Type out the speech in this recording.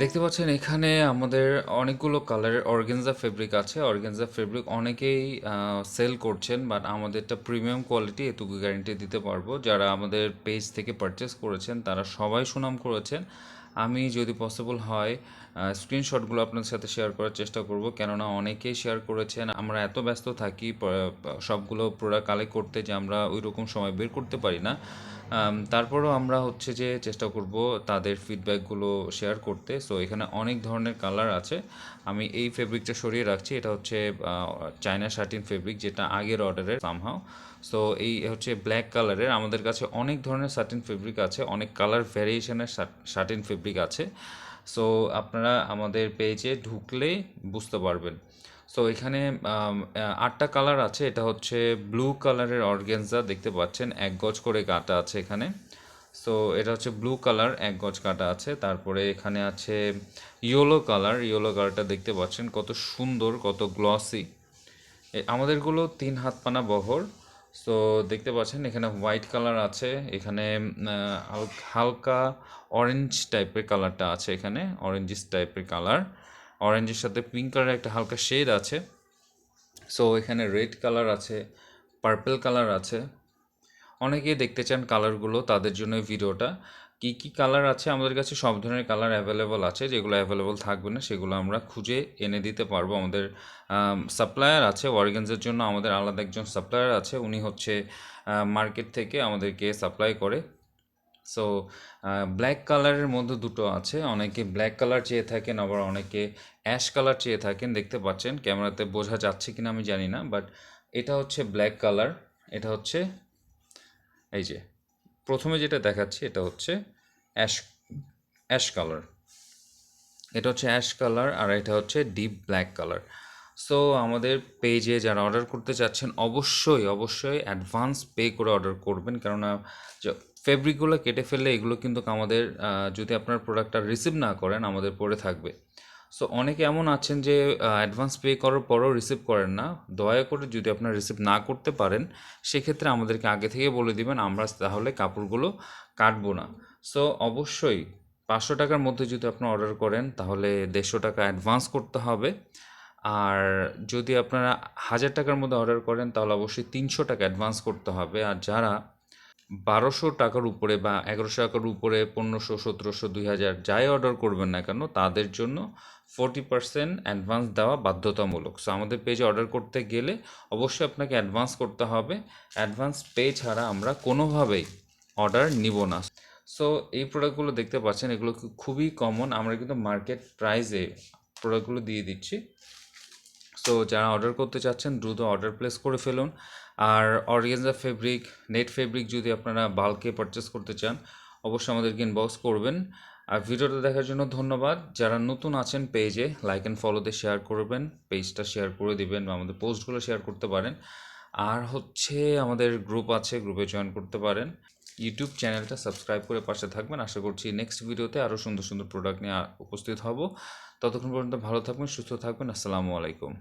দেখতে পাচ্ছেন, এখানে আমাদের অনেকগুলো কালারের অর্গেনজা ফেব্রিক আছে। অর্গেনজা ফেব্রিক অনেকেই সেল করছেন বাট আমাদেরটা প্রিমিয়াম কোয়ালিটি এটুকু গ্যারেন্টি দিতে পারব। যারা আমাদের পেজ থেকে পারচেস করেছেন, তারা সবাই সুনাম করেছেন। আমি যদি পসিবল হয় স্ক্রিনশটগুলো আপনাদের সাথে শেয়ার করার চেষ্টা করব। কেননা অনেকেই শেয়ার করেছেন, আমরা এত ব্যস্ত থাকি সবগুলো প্রোডাক্ট কালেক্ট করতে যে আমরা ওই রকম সময় বের করতে পারি না। তারপরও আমরা হচ্ছে যে চেষ্টা করব তাদের ফিডব্যাকগুলো শেয়ার করতে। সো এখানে অনেক ধরনের কালার আছে। আমি এই ফেব্রিকটা সরিয়ে রাখছি। এটা হচ্ছে চায়না শার্টিন ফেব্রিক যেটা আগের অর্ডারের সামহাও সো এই হচ্ছে ব্ল্যাক কালারের আমাদের কাছে অনেক ধরনের শার্টিন ফেব্রিক আছে। অনেক কালার ভ্যারিয়েশনের শার্টিন ফেব্রিক আছে। সো আপনারা আমাদের পেজে ঢুকলে বুঝতে পারবেন। সো এখানে আটটা কালার আছে। এটা হচ্ছে ব্লু কালারের অর্গেনজা দেখতে পাচ্ছেন। এক গজ করে কাটা আছে এখানে। সো এটা হচ্ছে ব্লু কালার এক গজ কাটা আছে। তারপরে এখানে আছে ইয়েলো কালার ইয়েলো কালারটা দেখতে পাচ্ছেন কত সুন্দর, কত গ্লসি আমাদেরগুলো তিন হাত পানা বহর। সো দেখতে পাচ্ছেন এখানে হোয়াইট কালার আছে। এখানে হাল- হালকা অরেঞ্জ টাইপের কালারটা আছে এখানে। অরেঞ্জিস টাইপের কালার অরেঞ্জের সাথে পিঙ্ক কালারের একটা হালকা শেড আছে। সো এখানে রেড কালার আছে পার্পল কালার আছে। অনেকেই দেখতে চান কালারগুলো তাদের জন্য ভিডিওটা কি কি কালার আছে? আমাদের কাছে সব ধরনের কালার অ্যাভেলেবল আছে, যেগুলো অ্যাভেলেবল থাকবে না, সেগুলো আমরা খুঁজে এনে দিতে পারব। আমাদের সাপ্লায়ার আছে ওয়ার্গেন্সের জন্য আমাদের আলাদা একজন সাপ্লায়ার আছে। উনি হচ্ছে মার্কেট থেকে আমাদেরকে সাপ্লাই করে। সো ব্ল্যাক কালারের মধ্যে দুটো আছে। অনেকে ব্ল্যাক কালার চেয়ে থাকেন, আবার অনেকে অ্যাশ কালার চেয়ে থাকেন। দেখতে পাচ্ছেন, ক্যামেরাতে বোঝা যাচ্ছে কিনা আমি জানি না বাট এটা হচ্ছে ব্ল্যাক কালার এটা হচ্ছে, এই যে, প্রথমে যেটা দেখাচ্ছি এটা হচ্ছে অ্যাশ অ্যাশ কালার এটা হচ্ছে অ্যাশ কালার আর এটা হচ্ছে ডিপ ব্ল্যাক কালার সো আমাদের পেজে যারা অর্ডার করতে চাচ্ছেন, অবশ্যই অবশ্যই অ্যাডভান্স পে করে অর্ডার করবেন। কেননা ফেব্রিকগুলো কেটে ফেললে এগুলো কিন্তু আমাদের যদি আপনার প্রোডাক্টটা রিসিভ না করেন, আমাদের পড়ে থাকবে। সো অনেকে এমন আছেন যে অ্যাডভান্স পে করার পরও রিসিভ করেন না। দয়া করে যদি আপনার রিসিভ না করতে পারেন, সেক্ষেত্রে আমাদেরকে আগে থেকে বলে দিবেন, আমরা তাহলে কাপড়গুলো কাটবো না। সো অবশ্যই পাঁচশো টাকার মধ্যে যদি আপনি অর্ডার করেন, তাহলে দেড়শো টাকা অ্যাডভান্স করতে হবে। আর যদি আপনারা হাজার টাকার মধ্যে অর্ডার করেন, তাহলে অবশ্যই তিনশো টাকা অ্যাডভান্স করতে হবে। আর যারা বারোশো টাকার উপরে বা এগারোশো টাকার উপরে পনেরোশো, সতেরোশো, দুই হাজার যাই অর্ডার করবেন না কেন, তাদের জন্য ফোরটি পার্সেন্ট অ্যাডভান্স দেওয়া বাধ্যতামূলক। সো আমাদের পেজে অর্ডার করতে গেলে অবশ্যই আপনাকে অ্যাডভান্স করতে হবে। অ্যাডভান্স পে ছাড়া আমরা কোনোভাবেই অর্ডার নিব না। সো এই প্রোডাক্টগুলো দেখতে পাচ্ছেন, এগুলো খুবই কমন আমরা কিন্তু মার্কেট প্রাইসে প্রোডাক্টগুলো দিয়ে দিচ্ছি। সো যারা অর্ডার করতে চাচ্ছেন, দ্রুত অর্ডার প্লেস করে ফেলুন। আর অর্গেনজা ফেব্রিক নেট ফেব্রিক যদি আপনারা বাল্কে পারচেস করতে চান, অবশ্যই আমাদেরকে ইনবক্স করবেন। আর ভিডিওটা দেখার জন্য ধন্যবাদ। যারা নতুন আছেন পেজে লাইক অ্যান্ড ফলোতে শেয়ার করবেন পেজটা শেয়ার করে দিবেন বা আমাদের পোস্টগুলো শেয়ার করতে পারেন। আর হচ্ছে আমাদের গ্রুপ আছে গ্রুপে জয়েন করতে পারেন। ইউটিউব চ্যানেলটা সাবস্ক্রাইব করে পাশে থাকবেন। আশা করছি নেক্সট ভিডিওতে আরও সুন্দর সুন্দর প্রোডাক্ট নিয়ে উপস্থিত হব। ততক্ষণ পর্যন্ত ভালো থাকবেন, সুস্থ থাকবেন। আসসালামু আলাইকুম।